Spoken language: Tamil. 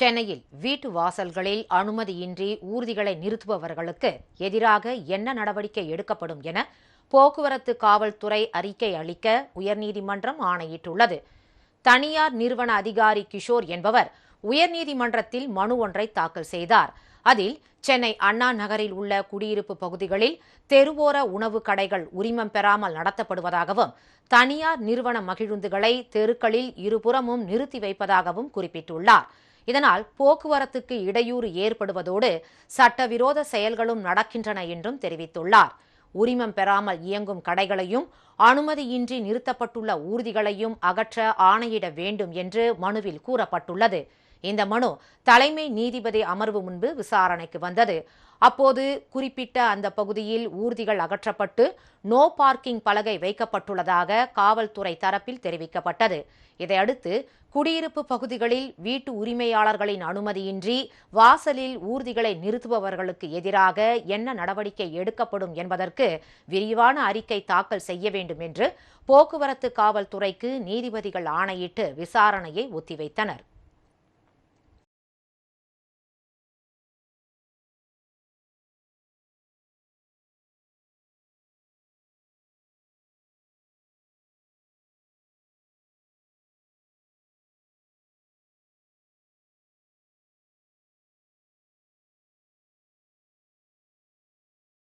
சென்னையில் வீட்டு வாசல்களில் அனுமதியின்றி ஊர்திகளை நிறுத்துபவர்களுக்கு எதிராக என்ன நடவடிக்கை எடுக்கப்படும் என போக்குவரத்து காவல்துறை அறிக்கை அளிக்க உயர்நீதிமன்றம் ஆணையிட்டுள்ளது. தனியார் நிறுவன அதிகாரி கிஷோர் என்பவர் உயர்நீதிமன்றத்தில் மனு ஒன்றை தாக்கல் செய்தார். அதில் சென்னை அண்ணா நகரில் உள்ள குடியிருப்பு பகுதிகளில் தெருவோர உணவு கடைகள் உரிமம் பெறாமல் நடத்தப்படுவதாகவும் தனியார் நிறுவன மகிழுந்துகளை தெருக்களில் இருபுறமும் நிறுத்தி வைப்பதாகவும் குறிப்பிட்டுள்ளார். இதனால் போக்குவரத்துக்கு இடையூறு ஏற்படுவதோடு சட்டவிரோத செயல்களும் நடக்கின்றன என்றும் தெரிவித்துள்ளார். உரிமம் பெறாமல் இயங்கும் கடைகளையும் அனுமதியின்றி நிறுத்தப்பட்டுள்ள ஊர்திகளையும் அகற்ற ஆணையிட வேண்டும் என்று மனுவில் கூறப்பட்டுள்ளது. இந்த மனு தலைமை நீதிபதி அமர்வு முன்பு விசாரணைக்கு வந்தது. அப்போது குறிப்பிட்ட அந்த பகுதியில் ஊர்திகள் அகற்றப்பட்டு நோ பார்க்கிங் பலகை வைக்கப்பட்டுள்ளதாக காவல்துறை தரப்பில் தெரிவிக்கப்பட்டது. இதையடுத்து குடியிருப்பு பகுதிகளில் வீட்டு உரிமையாளர்களின் அனுமதியின்றி வாசலில் ஊர்திகளை நிறுத்துபவர்களுக்கு எதிராக என்ன நடவடிக்கை எடுக்கப்படும் என்பதற்கு விரிவான அறிக்கை தாக்கல் செய்ய வேண்டும் என்று போக்குவரத்து காவல்துறைக்கு நீதிபதிகள் ஆணையிட்டு விசாரணையை ஒத்திவைத்தனர்.